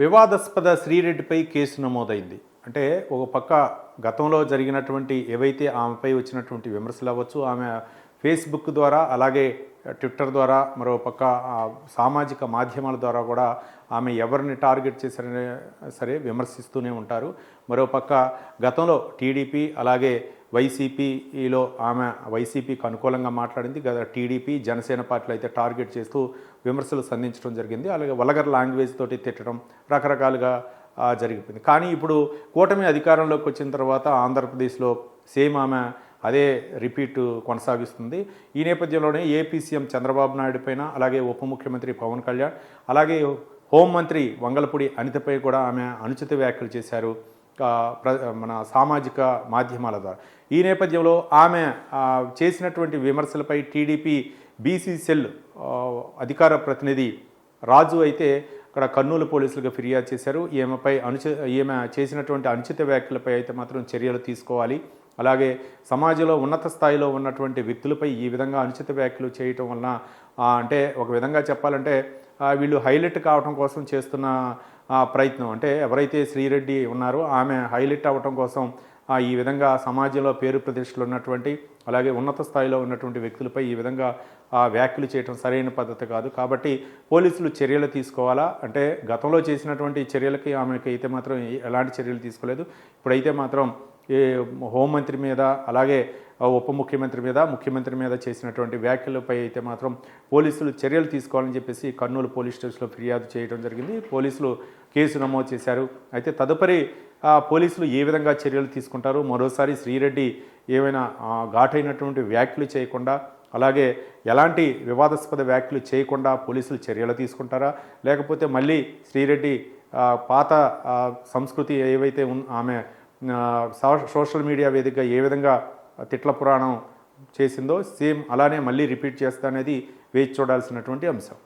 వివాదాస్పద శ్రీరెడ్డిపై కేసు నమోదైంది. అంటే ఒక పక్క గతంలో జరిగినటువంటి ఏవైతే ఆమెపై వచ్చినటువంటి విమర్శలు అవ్వచ్చు ఆమె ఫేస్బుక్ ద్వారా అలాగే ట్విట్టర్ ద్వారా మరో పక్క సామాజిక మాధ్యమాల ద్వారా కూడా ఆమె ఎవరిని టార్గెట్ చేశారనే సరే విమర్శిస్తూనే ఉంటారు. మరో పక్క గతంలో టీడీపీ అలాగే వైసీపీలో ఆమె వైసీపీకి అనుకూలంగా మాట్లాడింది. గత టీడీపీ జనసేన పార్టీలు అయితే టార్గెట్ చేస్తూ విమర్శలు సంధించడం జరిగింది. అలాగే వలగర్ లాంగ్వేజ్ తోటి తిట్టడం రకరకాలుగా జరిగిపోయింది. కానీ ఇప్పుడు కూటమి అధికారంలోకి వచ్చిన తర్వాత ఆంధ్రప్రదేశ్లో సేమ్ ఆమె అదే రిపీట్ కొనసాగిస్తుంది. ఈ నేపథ్యంలోనే ఏపీ సీఎం చంద్రబాబు నాయుడు పైన అలాగే ఉప ముఖ్యమంత్రి పవన్ కళ్యాణ్ అలాగే హోంమంత్రి వంగలపూడి అనితపై కూడా ఆమె అనుచిత వ్యాఖ్యలు చేశారు. మన సామాజిక మాధ్యమాల ద్వారా. ఈ నేపథ్యంలో ఆమె చేసినటువంటి విమర్శలపై టీడీపీ బీసీ సెల్ అధికార ప్రతినిధి రాజు అయితే అక్కడ కర్నూలు పోలీసులకు ఫిర్యాదు చేశారు. ఈమెపై అనుచి ఈమె చేసినటువంటి అనుచిత వ్యాఖ్యలపై అయితే మాత్రం చర్యలు తీసుకోవాలి. అలాగే సమాజంలో ఉన్నత స్థాయిలో ఉన్నటువంటి వ్యక్తులపై ఈ విధంగా అనుచిత వ్యాఖ్యలు చేయటం వలన అంటే ఒక విధంగా చెప్పాలంటే వీళ్ళు హైలైట్ కావడం కోసం చేస్తున్న ప్రయత్నం. అంటే ఎవరైతే శ్రీరెడ్డి ఉన్నారో ఆమె హైలైట్ అవ్వటం కోసం ఈ విధంగా సమాజంలో పేరు ప్రతిష్టలు ఉన్నటువంటి అలాగే ఉన్నత స్థాయిలో ఉన్నటువంటి వ్యక్తులపై ఈ విధంగా ఆ, వ్యాఖ్యలు చేయడం సరైన పద్ధతి కాదు. కాబట్టి పోలీసులు చర్యలు తీసుకోవాలా? అంటే గతంలో చేసినటువంటి చర్యలకి ఆమెకి అయితే మాత్రం ఎలాంటి చర్యలు తీసుకోలేదు. ఇప్పుడైతే మాత్రం ఈ హోంమంత్రి మీద అలాగే ఉప ముఖ్యమంత్రి మీద ముఖ్యమంత్రి మీద చేసినటువంటి వ్యాఖ్యలపై అయితే మాత్రం పోలీసులు చర్యలు తీసుకోవాలని చెప్పేసి కర్నూలు పోలీస్ స్టేషన్లో ఫిర్యాదు చేయడం జరిగింది. పోలీసులు కేసు నమోదు చేశారు. అయితే తదుపరి ఆ, పోలీసులు ఏ విధంగా చర్యలు తీసుకుంటారు? మరోసారి శ్రీరెడ్డి ఏమైనా ఘాటైనటువంటి వ్యాఖ్యలు చేయకుండా అలాగే ఎలాంటి వివాదాస్పద వ్యాఖ్యలు చేయకుండా పోలీసులు చర్యలు తీసుకుంటారా? లేకపోతే మళ్ళీ శ్రీరెడ్డి పాత సంస్కృతి ఏవైతే ఉన్ ఆమె సోషల్ మీడియా వేదికగా ఏ విధంగా తిట్ల పురాణం చేసిందో సేమ్ అలానే మళ్ళీ రిపీట్ చేస్తా అనేది వేచి చూడాల్సినటువంటి అంశం.